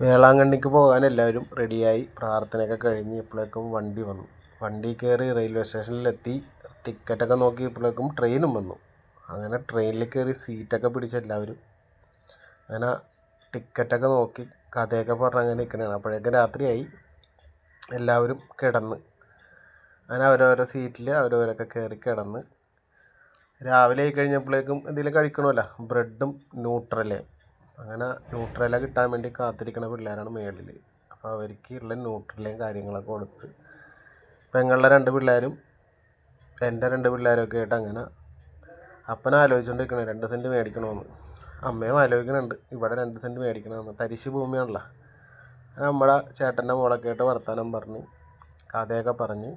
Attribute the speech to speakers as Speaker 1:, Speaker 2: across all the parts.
Speaker 1: വേളാങ്കണ്ണിക്ക് പോകാൻ എല്ലാവരും റെഡിയായി പ്രാർത്ഥനയൊക്കെ കഴിഞ്ഞ് ഇപ്പോഴേക്കും വണ്ടി വന്നു. വണ്ടി കയറി റെയിൽവേ സ്റ്റേഷനിലെത്തി ടിക്കറ്റൊക്കെ നോക്കിയപ്പോഴേക്കും ട്രെയിനും വന്നു. അങ്ങനെ ട്രെയിനിൽ കയറി സീറ്റൊക്കെ പിടിച്ച് എല്ലാവരും. അങ്ങനെ ടിക്കറ്റൊക്കെ നോക്കി കഥയൊക്കെ പറഞ്ഞ് അങ്ങനെ നിൽക്കണതാണ്. അപ്പോഴേക്കും രാത്രിയായി. എല്ലാവരും കിടന്ന്. അങ്ങനെ അവരോരോ സീറ്റിൽ അവരവരൊക്കെ കയറി കിടന്ന്. രാവിലെ ആയി കഴിഞ്ഞപ്പോഴേക്കും എന്തെങ്കിലും കഴിക്കണമല്ലോ. ബ്രെഡും ന്യൂട്രലയും അങ്ങനെ ന്യൂട്രല കിട്ടാൻ വേണ്ടി കാത്തിരിക്കുന്ന പിള്ളേരാണ് മേളിൽ അപ്പോൾ അവർക്ക് ഉള്ള ന്യൂട്രലയും കാര്യങ്ങളൊക്കെ കൊടുത്ത് പെങ്ങളുടെ രണ്ട് പിള്ളേരും എന്റെ രണ്ട് പിള്ളേരൊക്കെ ആയിട്ട് അങ്ങനെ അപ്പൻ ആലോചിച്ചുകൊണ്ടിരിക്കണേ രണ്ട് സെന്റ് മേടിക്കണമെന്ന് അമ്മയും ആലോചിക്കുന്നുണ്ട് ഇവിടെ രണ്ട് സെന്റ് മേടിക്കണമെന്ന് തരിശ് ഭൂമിയാണല്ലോ. നമ്മുടെ ചേട്ടന്റെ മോളൊക്കെ ആയിട്ട് വർത്തമാനം പറഞ്ഞ് കഥയൊക്കെ പറഞ്ഞ്.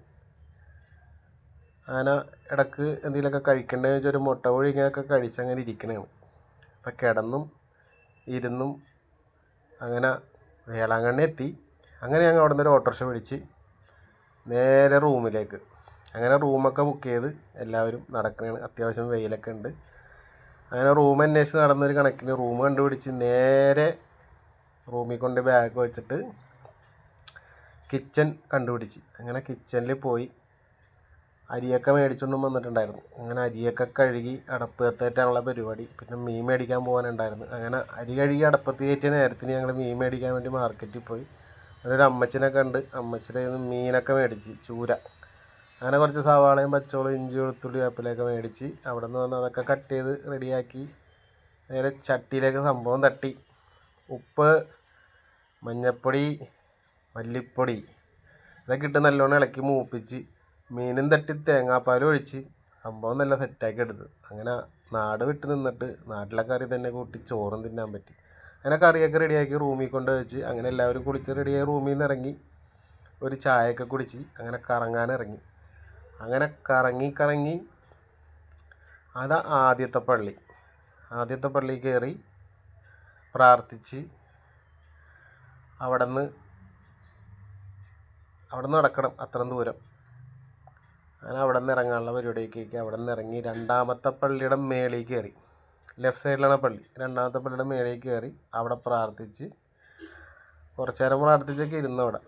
Speaker 1: അങ്ങനെ ഇടയ്ക്ക് എന്തെങ്കിലുമൊക്കെ കഴിക്കേണ്ടതെന്ന് വെച്ചാൽ ഒരു മുട്ട പുഴുങ്ങിയൊക്കെ കഴിച്ചങ്ങനെ ഇരിക്കണതാണ്. അപ്പം കിടന്നും ഇരുന്നും അങ്ങനെ വേളാങ്കണ്ണി എത്തി. അങ്ങനെ ഞങ്ങൾ അവിടെ നിന്നൊരു ഓട്ടോറിക്ഷ പിടിച്ച് നേരെ റൂമിലേക്ക്. അങ്ങനെ റൂമൊക്കെ ബുക്ക് ചെയ്ത് എല്ലാവരും നടക്കുകയാണ് അത്യാവശ്യം വെയിലൊക്കെ ഉണ്ട്. അങ്ങനെ റൂം അന്വേഷിച്ച് നടന്നൊരു കണക്കിന് റൂം കണ്ടുപിടിച്ച് നേരെ റൂമിൽ കൊണ്ട് ബാഗ് വെച്ചിട്ട് കിച്ചൺ കണ്ടുപിടിച്ച്. അങ്ങനെ കിച്ചണിൽ പോയി. അരിയൊക്കെ മേടിച്ചുകൊണ്ടും വന്നിട്ടുണ്ടായിരുന്നു. അങ്ങനെ അരിയൊക്കെ കഴുകി അടപ്പ് കത്തേറ്റാനുള്ള പരിപാടി. പിന്നെ മീൻ മേടിക്കാൻ പോകാനുണ്ടായിരുന്നു. അങ്ങനെ അരി കഴുകി അടപ്പത്ത് കയറ്റിയ നേരത്തിന് ഞങ്ങൾ മീൻ മേടിക്കാൻ വേണ്ടി മാർക്കറ്റിൽ പോയി. ഒരു അമ്മച്ചിനെ കണ്ട് കയ്യിൽ മീനൊക്കെ മേടിച്ച് ചൂര. അങ്ങനെ കുറച്ച് സവാളയും പച്ചവളും ഇഞ്ചി വെളുത്തുള്ളി വേപ്പിലൊക്കെ മേടിച്ച് അവിടെ നിന്ന് വന്ന് അതൊക്കെ കട്ട് ചെയ്ത് റെഡിയാക്കി നേരെ ചട്ടിയിലേക്ക് സംഭവം തട്ടി. ഉപ്പ് മഞ്ഞൾപ്പൊടി മല്ലിപ്പൊടി ഇതൊക്കെ ഇട്ട് നല്ലോണം ഇളക്കി മൂപ്പിച്ച് മീനും തട്ടി തേങ്ങാപ്പാലും ഒഴിച്ച് സംഭവം നല്ല സെറ്റാക്കി എടുത്ത് അങ്ങനെ നാട് വിട്ട് നിന്നിട്ട് നാട്ടിലെ കറി തന്നെ കൂട്ടി ചോറും തിന്നാൻ പറ്റി. അങ്ങനെ കറിയൊക്കെ റെഡിയാക്കി റൂമിൽ കൊണ്ട് വെച്ച് അങ്ങനെ എല്ലാവരും കുളിച്ച് റെഡിയായി റൂമിൽ നിന്ന് ഇറങ്ങി. ഒരു ചായയൊക്കെ കുടിച്ച് അങ്ങനെ കറങ്ങാൻ ഇറങ്ങി. അങ്ങനെ കറങ്ങി കറങ്ങി അതാ ആദ്യത്തെ പള്ളി. ആദ്യത്തെ പള്ളി കയറി പ്രാർത്ഥിച്ച് അവിടെ നിന്ന് അവിടെ നിന്ന് നടക്കണം അത്രയും ദൂരം. അങ്ങനെ അവിടെ നിന്ന് ഇറങ്ങാനുള്ള പരിപാടിയൊക്കെ അവിടെ നിന്ന് ഇറങ്ങി രണ്ടാമത്തെ പള്ളിയുടെ മേളിൽ കയറി. ലെഫ്റ്റ് സൈഡിലാണ് പള്ളി. രണ്ടാമത്തെ പള്ളിയുടെ മേളിൽ കയറി അവിടെ പ്രാർത്ഥിച്ച് കുറച്ച് നേരം പ്രാർത്ഥിച്ചൊക്കെ ഇരുന്നു അവിടെ.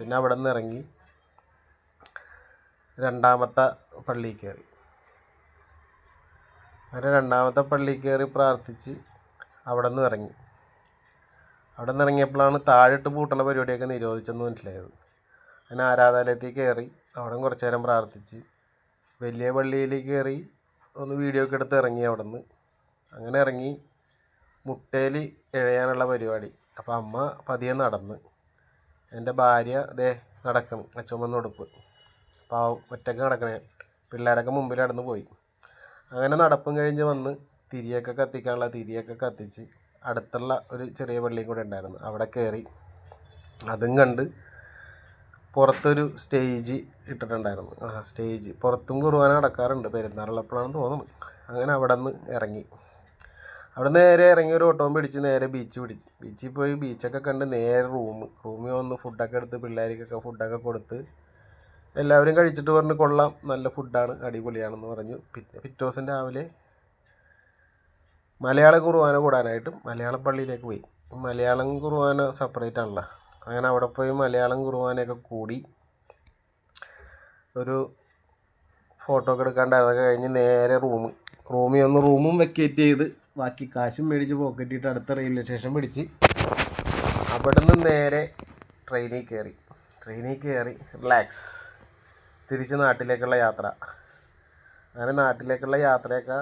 Speaker 1: പിന്നെ അവിടെ നിന്ന് ഇറങ്ങി രണ്ടാമത്തെ പള്ളിയിൽ കയറി. അങ്ങനെ രണ്ടാമത്തെ പള്ളിയിൽ കയറി പ്രാർത്ഥിച്ച് അവിടെ നിന്ന് ഇറങ്ങി. അവിടെ നിന്ന് ഇറങ്ങിയപ്പോഴാണ് താഴിട്ട് പൂട്ടണ പരിപാടിയൊക്കെ നിരോധിച്ചെന്ന് മനസ്സിലായത്. അങ്ങനെ ആരാധാലയത്തിൽ കയറി അവിടെ കുറച്ച് നേരം പ്രാർത്ഥിച്ച് വലിയ പള്ളിയിലേക്ക് കയറി ഒന്ന് വീഡിയോ ഒക്കെ എടുത്ത് ഇറങ്ങി അവിടെ നിന്ന് അങ്ങനെ ഇറങ്ങി മുട്ടയിൽ ഇഴയാനുള്ള പരിപാടി. അപ്പോൾ അമ്മ പതിയെ നടന്ന്. എന്റെ ഭാര്യ ദേ നടക്കണം അച്ചുമ്മന്ന് ഉടുപ്പ് അപ്പോൾ ഒറ്റയ്ക്ക് നടക്കണേ. പിള്ളേരൊക്കെ മുമ്പിൽ നടന്ന് പോയി. അങ്ങനെ നടപ്പും കഴിഞ്ഞ് വന്ന് തിരിയൊക്കെ കത്തിക്കാനുള്ള തിരിയൊക്കെ കത്തിച്ച് അടുത്തുള്ള ഒരു ചെറിയ പള്ളിയും കൂടെ ഉണ്ടായിരുന്നു. അവിടെ കയറി. അതും കണ്ട് പുറത്തൊരു സ്റ്റേജ് ഇട്ടിട്ടുണ്ടായിരുന്നു. ആ സ്റ്റേജ്. പുറത്തും കുർബാന നടക്കാറുണ്ട്. പെരുന്നാളുള്ളപ്പോഴാണെന്ന് തോന്നുന്നു. അങ്ങനെ അവിടെ നിന്ന് ഇറങ്ങി. അവിടെ നേരെ ഇറങ്ങി ഒരു ഓട്ടോം പിടിച്ച് നേരെ ബീച്ച് പിടിച്ച്. ബീച്ചിൽ പോയി ബീച്ചൊക്കെ കണ്ട് നേരെ റൂം റൂമിൽ വന്ന് ഫുഡൊക്കെ എടുത്ത് പിള്ളേർക്കൊക്കെ ഫുഡൊക്കെ കൊടുത്ത് എല്ലാവരും കഴിച്ചിട്ട് പറഞ്ഞ് കൊള്ളാം നല്ല ഫുഡാണ് അടിപൊളിയാണെന്ന് പറഞ്ഞു. പിന്നെ പിറ്റേ ദിവസം രാവിലെ മലയാള കുർബാന കൂടാനായിട്ട് മലയാള പള്ളിയിലേക്ക് പോയി. മലയാളം കുർബാന സെപ്പറേറ്റ് ആണല്ലോ. അങ്ങനെ അവിടെ പോയി മലയാളം കുർബാനയൊക്കെ കൂടി ഒരു ഫോട്ടോ ഒക്കെ എടുക്കാണ്ട് അതൊക്കെ കഴിഞ്ഞ് നേരെ റൂം റൂമിൽ ഒന്ന് റൂമും വെക്കേറ്റ് ചെയ്ത് ബാക്കി കാശും മേടിച്ച് പോക്കറ്റിട്ട് അടുത്ത റെയിൽവേ സ്റ്റേഷൻ പിടിച്ച് അവിടെ നിന്ന് നേരെ ട്രെയിനിൽ കയറി ട്രെയിനിൽ കയറി റിലാക്സ് തിരിച്ച് നാട്ടിലേക്കുള്ള യാത്ര. അങ്ങനെ നാട്ടിലേക്കുള്ള യാത്രയൊക്കെ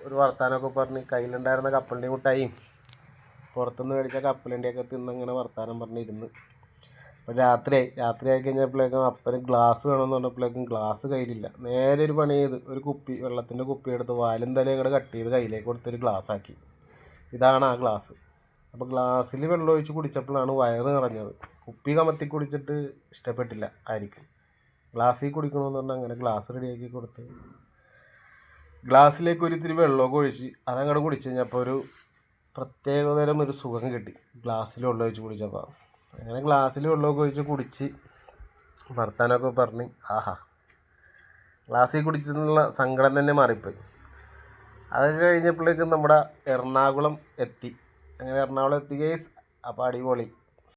Speaker 1: ഒരു വർത്താനമൊക്കെ പറഞ്ഞ് കയ്യിലുണ്ടായിരുന്ന കപ്പലിന്റെ മുട്ടായും പുറത്തുനിന്ന് മേടിച്ച കപ്പലണ്ടിയൊക്കെ തിന്നങ്ങനെ വർത്താനം പറഞ്ഞിരുന്ന്. അപ്പോൾ രാത്രിയായി രാത്രിയായി കഴിഞ്ഞപ്പോഴേക്കും അപ്പന് ഗ്ലാസ് വേണമെന്ന് പറഞ്ഞപ്പോഴേക്കും ഗ്ലാസ് കയ്യിലില്ല. നേരെ ഒരു പണി ചെയ്ത് ഒരു കുപ്പി വെള്ളത്തിന്റെ കുപ്പി എടുത്ത് വാലും തലയും കൂടെ കട്ട് ചെയ്ത് കയ്യിലേക്ക് കൊടുത്തൊരു ഗ്ലാസ് ആക്കി ഇതാണ് ആ ഗ്ലാസ്. അപ്പോൾ ഗ്ലാസ്സിൽ വെള്ളം ഒഴിച്ച് കുടിച്ചപ്പോഴാണ് വയറ് നിറഞ്ഞത്. കുപ്പി കമത്തി കുടിച്ചിട്ട് ഇഷ്ടപ്പെട്ടില്ല ആയിരിക്കും ഗ്ലാസ്സിൽ കുടിക്കണമെന്ന് പറഞ്ഞാൽ അങ്ങനെ ഗ്ലാസ് റെഡിയാക്കി കൊടുത്ത് ഗ്ലാസ്സിലേക്ക് ഒരു ഇത്തിരി വെള്ളമൊക്കെ ഒഴിച്ച് അതങ്ങോട്ട് കുടിച്ച് കഴിഞ്ഞപ്പോൾ ഒരു പ്രത്യേകതരം ഒരു സുഖം കിട്ടി. ഗ്ലാസ്സിൽ വെള്ളം ഒഴിച്ച് കുടിച്ചപ്പോൾ അങ്ങനെ ഗ്ലാസ്സിൽ വെള്ളമൊക്കെ ഒഴിച്ച് കുടിച്ച് വർത്താനമൊക്കെ പറഞ്ഞ് ആഹാ. ഗ്ലാസ്സിൽ കുടിച്ചെന്നുള്ള സങ്കടം തന്നെ മാറിപ്പോയി. അത് കഴിഞ്ഞപ്പോഴേക്കും നമ്മുടെ എറണാകുളം എത്തി. അങ്ങനെ എറണാകുളം എത്തി ഗേസ് അപ്പോൾ അടിപൊളി.